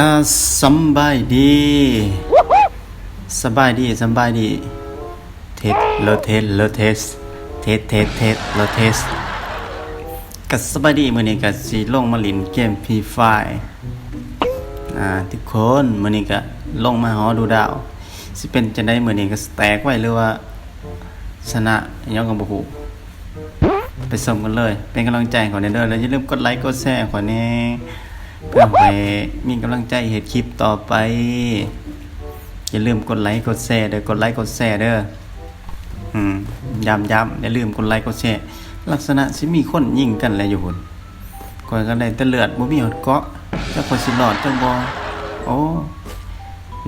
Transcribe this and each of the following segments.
ก็สบายดีสบายดีสบายดีเทสโลเทสโลเทสเทสเทสเทสโลเทสก็สบายดีมื้อนี้ก็สิลงมาเลินเกม P5 อ่าทุกคนมื้อนี้ก็ลงมาหอดูดาวสิเป็นจังได๋มื้อนี้ก็แตกไว้หรือว่าชนะอิหยังก็บ่ฮู้ไปชมกันเลย เป็นกำลังใจขอแน่เด้อแล้วอย่าลืมกดไลค์กดแชร์ขอแน่ เพื่อให้มีกำลังใจเฮ็ดคลิปต่อไป อย่าลืมกดไลค์กดแชร์เด้อกดไลค์กดแชร์เด้ออืมย้ำย้ำอย่าลืมกดไลค์กดแชร์ลักษณะสิมีคนยิงกันแหละอยู่หุ่นก่อนกันได้ต่เลือดบ่มีหดเกาะจักคนสิรอดจังบ่โอ้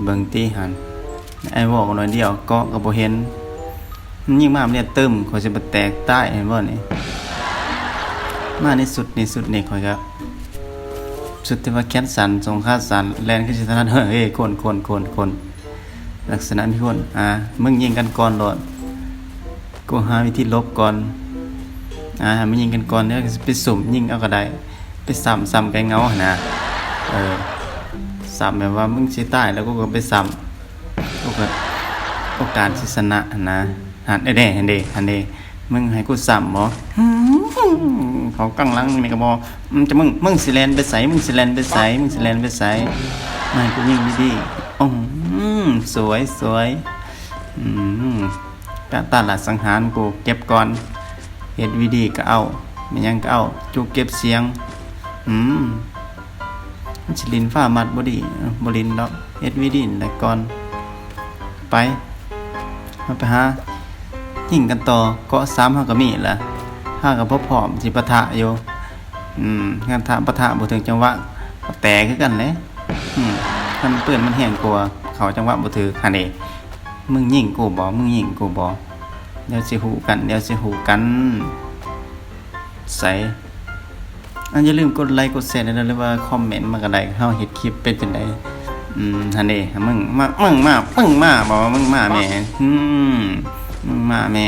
เบิ่งตีหันไอ้บอกหน่อยเดียวเกาะก็บ่เห็นมันยิ่งมาเนี่ยเตึมขอยสิบ่แตกใต้เห็นบ่นี่มาในสุดในสุดนี่ขอยก็ สุดที่ว่าแขนสันทรงขาสันแลนขึ้นสิถนัดเฮ้ยคนคนคนคนลักษณะที่คนอ่ามึงยิงกันก่อนโดดกูหาวิธีลบก่อนอ่ามึงยิงกันก่อนเนี่ยไปสุ่มยิงเอาก็ได้ไปซ้ำซ้ำไกลเงาหนะเออซ้ำแบบว่ามึงสิตายแล้วกูก็ไปซ้ำกูก็โอกาสที่ชนะนะหันเด้เด้หันเด้หันเด้มึงให้กูซ้ำบ่ เขากังลังนี่ก็บ่มึงจะมึงมึงสิแลนไปไสมึงสิแลนไปไสมึงสิแลนไปไสมาให้กูยิงดีๆอ๋ออืมสวยสวยอืมการตลาดสังหารกูเก็บก่อนเฮ็ดวีดีก็เอาไม่ยังก็เอาจูเก็บเสียง อืมมันสิลินฟ้ามัดบดีเอ้าบ่ลินดอกเฮ็ดวีดีแต่ก่อน ไปมาไปหายิงกันต่อเกาะซ้ำเฮาก็มีล่ะากับพ่อพร้อมสิปะทะอยู่อืมงานทะปะทะบ่ถึงจังหวะแตกคือกันแหละอืมมันปืนมันแห้งกลัวเขาจังหวะบ่ถือคันเดมึงยิงกูบ่มึงยิงกูบ่เดี๋ยวสิหูกันเดี๋ยวสิหูกันใส่อันอย่าลืมกดไลค์กดแชร์นะหรือว่าคอมเมนต์มาก็ได้เฮาเฮ็ดคลิปเป็นจังไดอืมฮันเดมึงมามึงมามึงมาบอกว่ามึงมาแม่อืมมึงมาแม่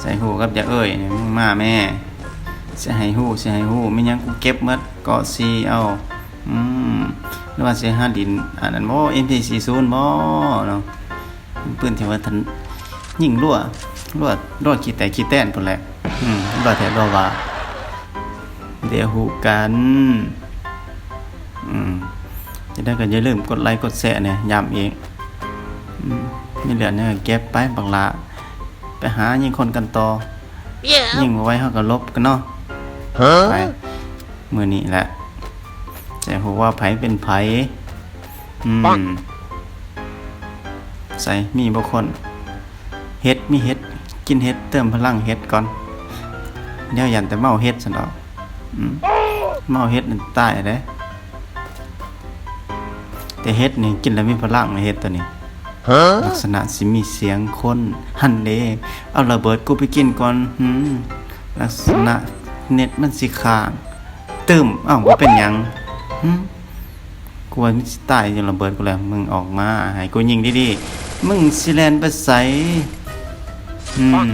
ใส่หูกับอย่าเอ้ยมึงมาแม่สิให้หูสิให้หูไม่ยังกูเก็บหมดเกาะซีเอาอืมหรือว่าเสียหาดินอันนั้นบ่ MP40 บ่เนาะปืนที่ว่าทันยิงรั่วรั่วรั่วขี้แต่ขี้แต้นพุ่นแหละอืมรั่วแท้รั่วว่าเดี๋ยวหูกันอืมจะได้ก็อย่าลืมกดไลค์กดแชร์เนี่ยย้ำอีกอืมมีเหลือเนี่ยเก็บไปบักละ ไปหายิงคนกันต่อยิงบ่ไว้เฮาก็ลบกันเนาะไปมื้อนี้แหละแต่หัวว่าไผเป็นไผอืมใส่มีบางคนเฮ็ดมีเฮ็ดกินเฮ็ดเติมพลังเฮ็ดก่อนเดี๋ยวยันแต่เมาเฮ็ดซั่นดอกอืมเมาเฮ็ดนั่นตายเด้แต่เฮ็ดนี่กินแล้วมีพลังเฮ็ดตัวนี้ ลักษณะสิมีเสียงคนหันเดเอาระเบิดกูไปกินก่อนหืมลักษณะเน็ตมันสิค้างตึมอ้าวบ่เป็นหยังหึกูว่ามึงสิตายจนระเบิดกูแล้วมึงออกมาให้กูยิงดีๆมึงสิแลนไปใสอืม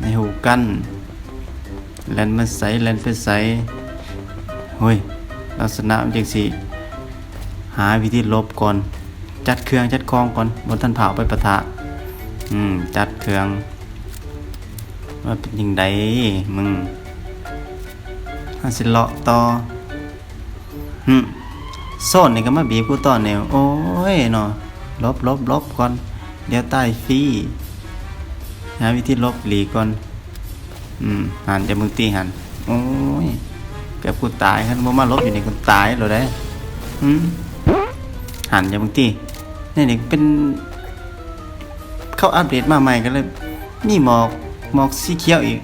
ในหูกันแลนมาใสแลนไปใสเฮ้ยลักษณะมันจังสิหาวิธีลบก่อน จัดเครื่องจัดคองก่อนบนท่านเผาไปปะทะ อืม จัดเครื่องว่าเป็นยังไงมึงอาสิเลาะต่อหึโซนนี่ก็มาบีบกูต่อแนวโอ้ยเนาะลบลบลบก่อน เดี๋ยวตายฟรีหาวิธีลบหลีก่อน อืม หันจะมึงตีหัน โอ้ย เกือบกูตายคันบ่มาลบอยู่นี่กูตายแล้วได้หืมหันจะมึงตี นี่นี่เป็น เข้าอัปเดตมาใหม่ก็เลย มีหมอกหมอกสีเขียวอีก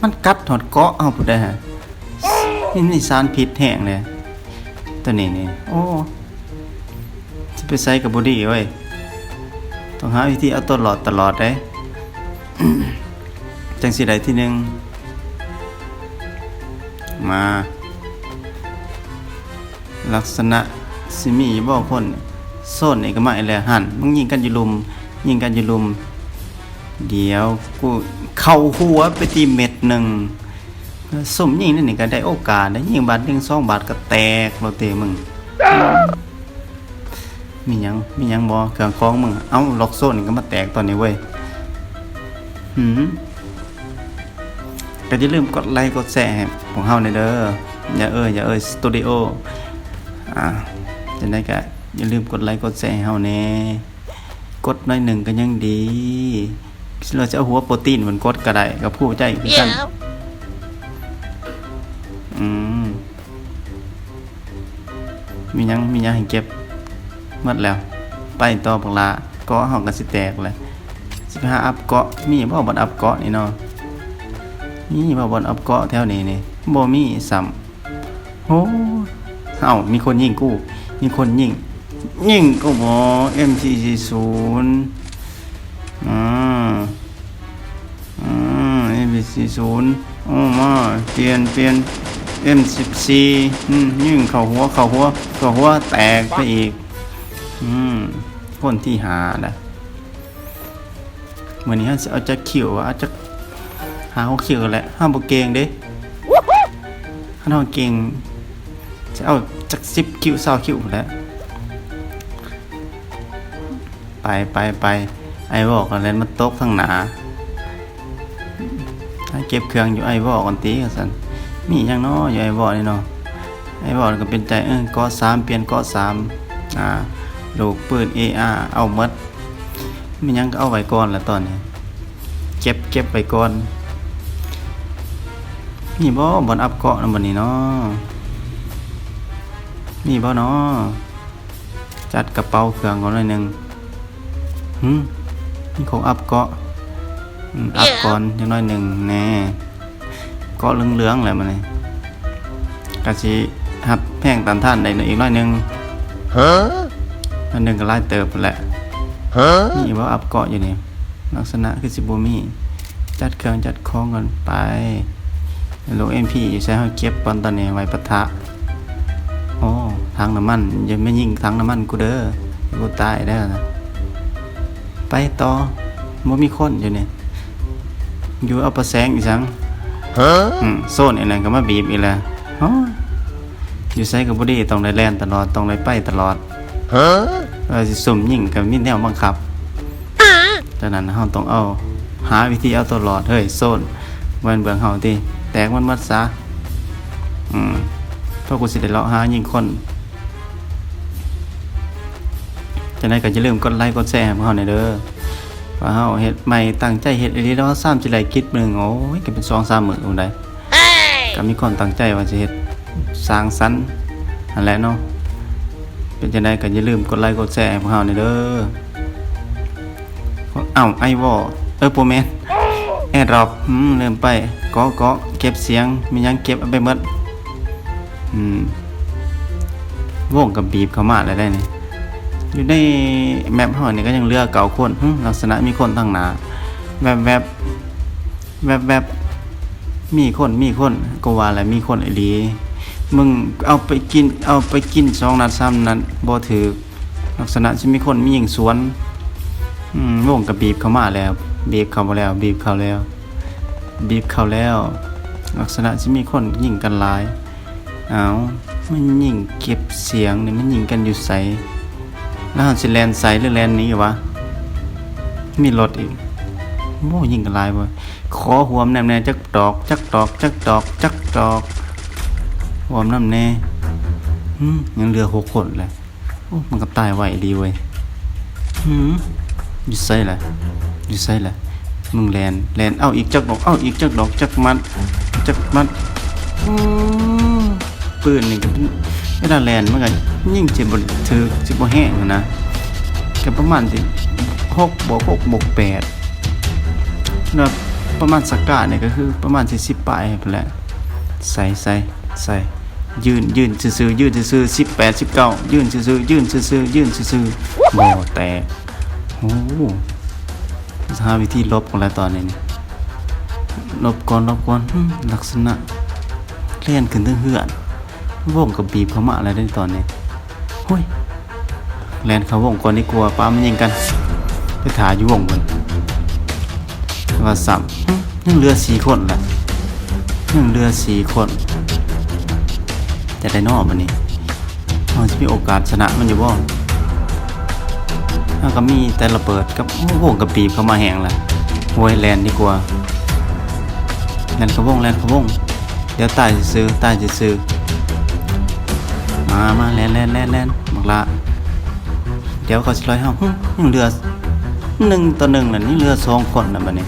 มันกัดหอดเกาะเอาผู้ใดฮะนี่นี่สารพิษแห้งเลยตัวนี้นี่โอ้จะไปใส่กับบอดี้เว้ยต้องหาวิธีเอาตัวหลอดตลอดได้จังสิใดที่หนึ่งมา ลักษณะสิมีบ่คน โซนนี่ก็มาอีกแล้วหันมึงยิงกันอยู่ลุม ยิงกันอยู่ลุม เดี๋ยวกูเข้าหัวไปตีเม็ดหนึ่งสมยิงนี่นี่ก็ได้โอกาสได้ยิงบาทหนึ่งสองบาทก็แตกเราเตะมึง มียังมียังบ่เครื่องคล้องมึง เอ้าล็อกโซนก็มาแตกตอนนี้เว้ยหืมก็อย่าลืมกดไลค์กดแชร์ของเฮาในเด้ออย่าเอ้ยอย่าเอ้ยสตูดิโออ่าจะได้ก็ อย่าลืมกดไลค์กดแชร์ให้เฮาแน่กดหน่อยหนึ่งก็ยังดีเราจะเอาหัวโปรตีนมันกดก็ได้ก็ผู้ใจคือกัน Yeah. อืมมีหยังมีหยังให้เก็บหมดแล้ว ไปต่อบักลาเกาะห้องกันสิแตกเลยสิไปหาอัพเกาะมีบ่บ่อนอัพเกาะนี่เนาะมีบ่บ่อนอัพเกาะแถวนี้นี่บ่มีซ้ำโอ้เอ้ามีคนยิงกู มีคนยิง ยิงกูบ่ M440 อ่าอ่า M440 โอ้มา เปลี่ยนเปลี่ยน M14 อืมยิงเข้าหัวเข้าหัวเข้าหัวแตกไปอีก อืมคนที่หาแหละเหมือนนี้ฮะจะเอาจะขิวเอาจะหาเขาขิวแหละห้ามบกเกงเด้ถ้าเราเก่งจะเอาจากสิบคิวเศร้าคิวแหล้ว ไปไปไปไอ้บอกกันแล้วมันตกทั้งหนาให้เก็บเครื่องอยู่ไอ้บอกกันตีกันสันมีอย่างน้ออยู่ไอ้บอกนี่เนาะไอ้บอกก็เป็นใจเออก็สามเปลี่ยนก็สามอ่าลูกปืน AR เอาหมดมียังก็เอาไว้ก่อนละตอนนี้เก็บเก็บไว้ก่อนมีบ่บอนอัพเกาะนำบัดนี้เนาะมีบ่เนาะจัดกระเป๋าเครื่องก่อนหน่อยหนึง หึมีของอัพเกาะอืมอัพก่อนจังน้อยหนึงแน่เกาะเหลืองๆแหละมันนี่กะสิหับแพงตันท่านได้อีกน้อยหนึง Huh? อันหนึ่งก็ไล่เติบแหละ Huh? นี่ว่าอัพเกาะอยู่นี่ลักษณะคือสิบูมีจัดเครื่องจัดของกันไปโลเอ็มพีอยู่ใช้ให้เก็บตอนตอนนี้ไว้ปะทะโอ้ทางน้ำมันอย่าไม่ยิงทางน้ำมันกูเด้ออย่ากูตายได้อนะ ไปต่อมันมีคนอยู่นี่อยู่เอาประแสงอีกสัง Huh? อืมโซนอีกนั่นก็มาบีบอีกแล้วโอ้ยอยู่ใช้กับบอดี้ต้องได้แล่นตลอดต้องได้ไปตลอด Huh? เราสิสุ่มยิงกับมีแนวบังคับดังนั้นเราต้องเอา หาวิธีเอาตัวรอดเฮ้ยโซนเวนเบืองเฮาติแตกมันมัดซะอืมเพราะกูสิได้เลาะหายิงคน จะได้ก็จะลืมกดไลค์กดแชร์ให้พวกเฮาหน่อยเด้อว่าเฮาเฮ็ดใหม่ตั้งใจเฮ็ดอีหลีแล้วซ้ำจิไลคิดหนึงโอ้ยก็เป็น2-3มื้อพุ่นได้ Hey! ก็มีคนตั้งใจว่าจะเฮ็ดสร้างสรรค์นั่นแหละเนาะเป็นจังไดก็อย่าลืมกดไลค์กดแชร์ให้พวกเราหน่อยเด้อเอ้าไอ้วอเออโปรแมนแอดดรอปอืมลืมไปเกาะเกาะเก็บเสียงมีหยังเก็บเอาไปหมดอืมวงกับบีบเข้ามาแล้วได้นี่ อยู่ในแมปเฮานี่ก็ยังเลือกเก่าคนลักษณะมีคนทั้งหนาแวบแวบแวบแวบมีคนมีคนก็ว่าแหละมีคนไอ้ลีมึงเอาไปกินเอาไปกินสองนัดซ้ำนัดบ่ถือลักษณะสิมีคนมีหญิงสวนอืมวงกับบีบเข้ามาแล้ว บีบเข้ามาแล้ว บีบเข้าแล้ว บีบเข้าแล้ว ลักษณะสิมีคนยิงกันหลายเอามันยิงเก็บเสียงเนี่มันยิงกันอยู่ไส แล้วเราสิแลนไสหรือแลนนี้วะ มีรถอีกโม่ยิงกันลายบ่ขอหวมแนมแน่จักดอก จักดอก จักดอก จักดอกหวมน้ำแน่ยังเหลือหกคนเลยโอ้มันก็ตายไหวดีเว้ยหืมยู่ไสล่ะยู่ไสล่ะมึงแลนแลนเอาอีกจักดอก เอาอีกจักดอก จักมัด จักมัดปืนนี่ก็ เวลาแลนมันก็ยิ่งสิบ่ถือสิบ่แห้งนะก็ประมาณสิหกบวกหกบวกแปดนะประมาณสักกะเนี่ยก็คือประมาณสี่สิบปลายไปแล้วใส่ใส่ใส่ยืนยืนซื่อๆยืนซื่อๆสิบแปดสิบเก้ายืนซื่อๆยืนซื่อๆยืนซื่อๆบ่แตกโอ้โหหาวิธีลบของแล้วตอนนี้นี่ลบก่อนลบก่อนลักษณะเล่นขึ้นทั้งเหือน วงกับบีบเข้ามาอะไรได้ตอนนี้เฮ้ยแลนเขาวงก่อนดีกลัวป้ามันยิงกันไปถ่ายอยู่วงก่อนว่าสับยังเหลือสีคนละยังเรือสีคนจะได้นอกมันนี่เราจะมีโอกาสชนะมันอยู่บ่ถ้าก็มีแต่ระเบิดกับโอ้โหกับปีบเข้ามาแหงละโวยแลนดีกว่าแลนเขบวงแลนเขบวงเดี๋ยวตายจะซื้อตายจะซื้อ มามาแลนแลนแลนแลนบักละเดี๋ยวเขาสิร้อยหึยังเรือหนึ่งต่อหนึ่งน่ะนี่เรือสองคนนะบัดนี้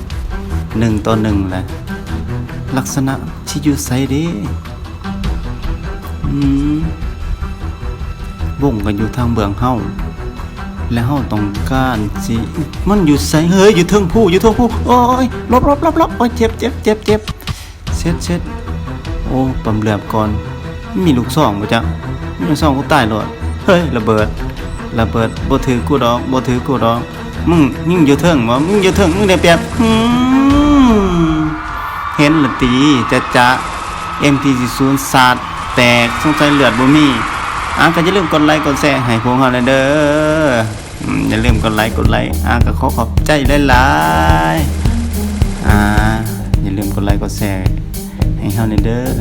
หนึ่งต่อหนึ่งแหละลักษณะที่อยู่ไสเด้อืมวงกันอยู่ทางเบื้องเฮาและเฮาต้องการสิมันอยู่ไสเฮ้ยอยู่เทิงผู้อยู่เทิงผู้โอ้ยลบลบลบลบโอ้ยเจ็บเจ็บเจ็บเจ็บเช็ดเช็ดโอ้ปั๊มเลือบก่อนมีลูกซองบ่จ๊ะ มีลูกซองกูตายโลดเฮ้ยระเบิดระเบิดบ่ถือกูดอกบ่ถือกูดอกมึงยิ่งอยู่เทิงบ่มึงอยู่เทิงมึงได้เปรียบเห็นละตีจะจะ MT40 สาดแตกสงสัยเลือดบ่มีอะก็อย่าลืมกดไลค์กดแชร์ให้พวกเราเด้ออืมอย่าลืมกดไลค์กดไลค์อะก็ขอขอบใจหลายๆอ่าอย่าลืมกดไลค์กดแชร์ให้เฮาเด้อ